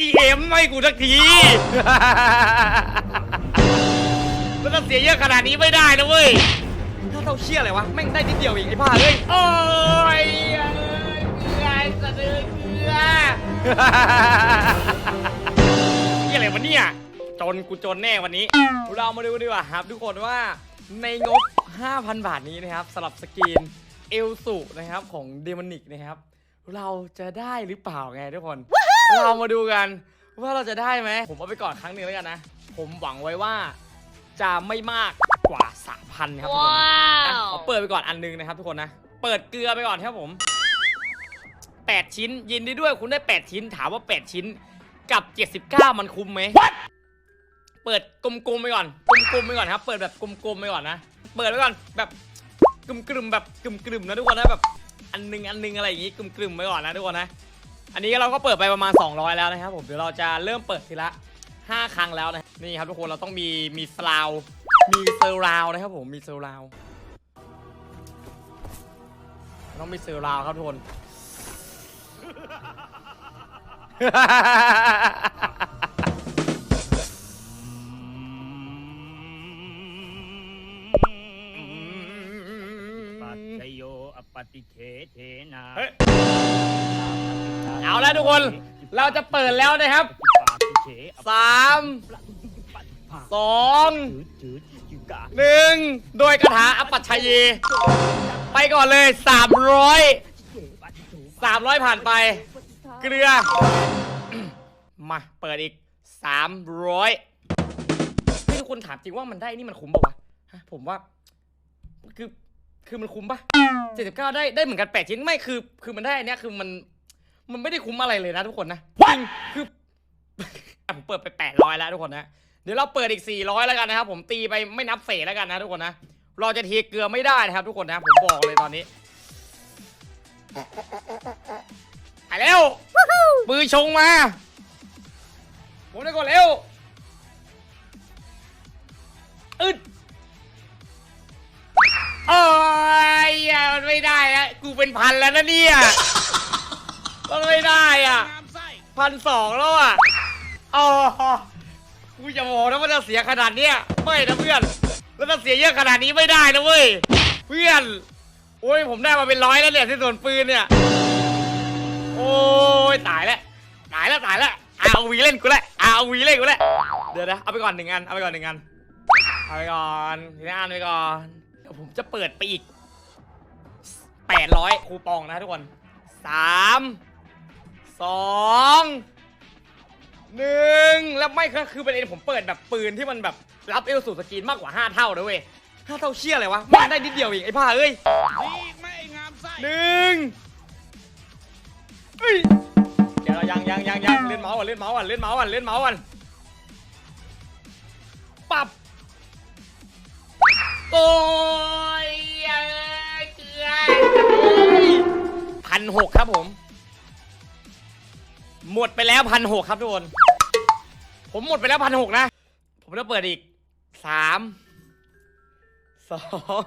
อีเอ็มไม่กูสักที มันจะเสียเยอะขนาดนี้ไม่ได้นะเว้ยถ้าเราเชี่ยอะไรวะ แม่งได้นิดเดียวเองไอ้บ้าเอ้ย โอ้ยเอ้ยเกลือสะดือเกลือนี่อะไรวะเนี่ย จนกูจนแน่วันนี้ เรามาดูดีกว่าครับ ทุกคนว่าในงบ 5,000 บาทนี้นะครับสำหรับสกรีนเอลสุนะครับของเดมอนิกนะครับ เราจะได้หรือเปล่าไงทุกคน เรามาดูกัน ว่าเราจะได้ไหม ผมเอาไปก่อนครั้งหนึ่งแล้วกันนะ ผมหวังไว้ว่าจะไม่มากกว่า 3,000นะครับทุกคนอะขอเปิดไปก่อนอันหนึงนะครับทุกคนนะ เปิดเกลือไปก่อนครับผม 8 ชิ้น ยินดีด้วยคุณได้ 8 ชิ้น ถามว่า 8 ชิ้นกับ 79 มันคุ้มไหม เปิดกลมๆไปก่อน กลมๆไปก่อนครับ เปิดแบบกลมๆไปก่อนนะ เปิดไปก่อนแบบกลุ่มๆแบบกลุ่มๆนะทุกคนนะแบบ อันหนึงอันหนึงอะไรอย่างงี้กลุ่มๆไปก่อนนะทุกคนนะ อันนี้เราก็เปิดไปประมาณ 200 แล้วนะครับผมเดี๋ยวเราจะเริ่มเปิดทีละ 5 ครั้งแล้วนะนี่ครับทุกคนเราต้องมีมีสลาวมีเซอร์ราวนะครับผมมีเซอร์ราวต้องมีเซอร์ราวครับทุกคน ปฏิเทเทนาเฮ้ยเอาแล้วทุกคน เราจะเปิดแล้วนะครับสามสองจืดจืดกาหนึ่งโดยคาถาอปัชชยี ไปก่อนเลยสามร้อยสามร้อยผ่านไป เกลือ มาเปิดอีกสามร้อยให้ทุกคนถามจริงว่ามันได้นี่มันคุ้มป่าวะฮะผมว่า คือ คือมันคุ้มปะเจ็ดสิบเก้าได้ได้เหมือนกันแปดชิ้นไม่คือคือมันได้อันเนี้ยคือมันมันไม่ได้คุ้มอะไรเลยนะทุกคนนะจริงคืออะผมเปิดไปแปดร้อยแล้วทุกคนนะเดี๋ยวเราเปิดอีก 400 แล้วกันนะครับผมตีไปไม่นับเศษแล้วกันนะทุกคนนะเราจะเทเกลือไม่ได้นะครับ ทุกคนนะผมบอกเลยตอนนี้ไปเร็วปืนชงมา ผมได้ก่อนเร็วอึด เป็นพันแล้วนะเนี่ยมันไม่ได้อะน้ำไส้พันสองแล้วอะอ๋อกูจะบอกนะว่าจะเสียขนาดเนี้ยไม่นะเพื่อน แล้วถ้าเสียเยอะขนาดนี้ไม่ได้นะเว้ย เพื่อน โอ้ยผมได้มาเป็นร้อยแล้วเนี่ยที่ส่วนปืนเนี่ย โอ้ยตายแล้วตายแล้วตายแล้วเอาวีเล่นกูแล้วเอาวีเล่นกูแล้วเดี๋ยวนะเอาไปก่อนหนึ่งอันเอาไปก่อนหนึ่งอันเอาไปก่อนทีละอันไปก่อนเดี๋ยวผมจะเปิดไปอีก แปดร้อยคูปองนะทุกคนสามสองหนึ่งแล้วไม่ก็คือประเด็นผมเปิดแบบปืนที่มันแบบรับเอลสูตรสกรีนมากกว่าห้าเท่าเลยเว้ยห้าเท่าเชี่ยอะไรวะมันได้นิดเดียวเองไอ้ผ้าเอ้ยนี่ไม่งามไส้หนึ่งเฮ้ยเดี๋ยวเรายังยังยังยังเล่นเมาส์ก่อนเล่นเมาส์ก่อนเล่นเมาส์ก่อนเล่นเมาส์ก่อนปับโอ้ นหกครับผม หมดไปแล้วพันหกครับทุกคน ผมหมดไปแล้วพันหกนะ ผมจะเปิดอีกสามสอง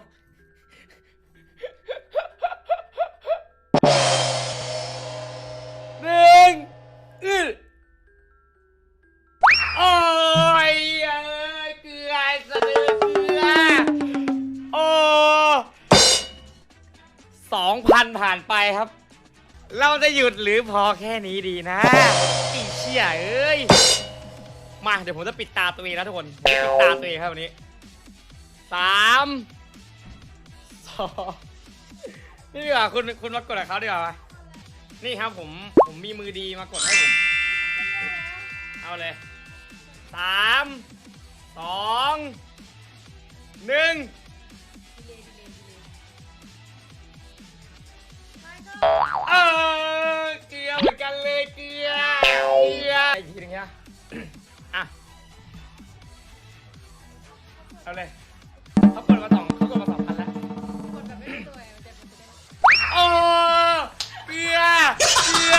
หนึ่งอือโอ้ยเอ้ยเกลือสะดือเกลือโอ้สองพันผ่านไปครับ เราจะหยุดหรือพอแค่นี้ดีนะอีเชี่ยเอ้ย มาเดี๋ยวผมจะปิดตาตัวเองแล้วทุกคนปิดตาตัวเองครับวันนี้สามสองนี่ดีกว่าคุณคุณมากดกับเขาดีกว่ามานี่ครับผมผมมีมือดีมากดให้ผม เอาเลยสามสองหนึ่ง เออเกลือเหมือนกันเลยเกลือเกลืออีกทีหนึงนะอะ เอาเลยเขาเปิดมาสองเขาเปิดมาสองพันแล้วกดแบบไม่รู้ตัวไงมันจะเป็นตัวโอ้เกลือเกลือ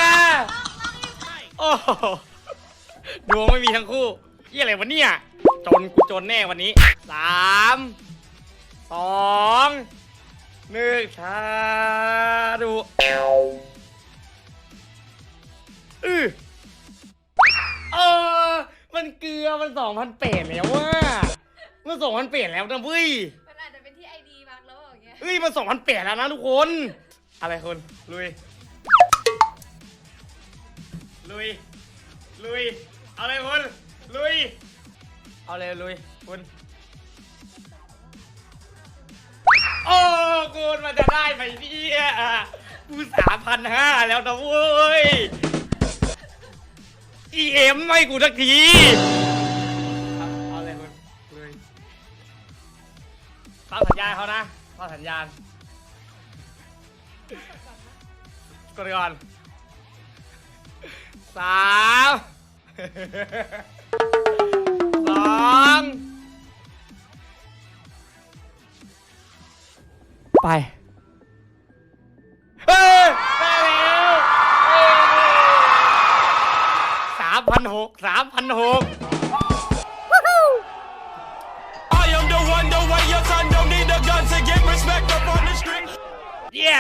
โอ้โหดวงไม่มีทั้งคู่เยี่อะไรวะเนี่ย จนกูจนแน่วันนี้สามสอง หนึ่งชาดูอือมันเกลือมันสองพันแปดแล้วว่ามันสองพันแปดแล้วนะเว้ยมันอาจจะเป็นที่ไอดีบางแล้วอย่างเงี้ยเฮ้ยมันสองพันแปดแล้วนะทุกคน อะไรคนลุยลุยลุยเอาเลยคุณลุยเอาเลยลุยคุณ อ้คุณมันจะได้ไหมเนี่ยกูสามพันห้าแล้วนะเว้ย EM ไม่กูสักทีครับเอาเลยคุณลุยฟังสัญญาณเขานะฟังสัญญาณกดก่อนสามสอง ไปเฮ้ยได้แล้วสามพันหกสามพันหก I am the one, the way your son don't need a gun to get respect up on the street. เย้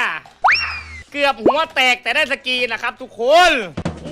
เกือบหัวแตกแต่ได้สกรีนนะครับทุกคน โอ้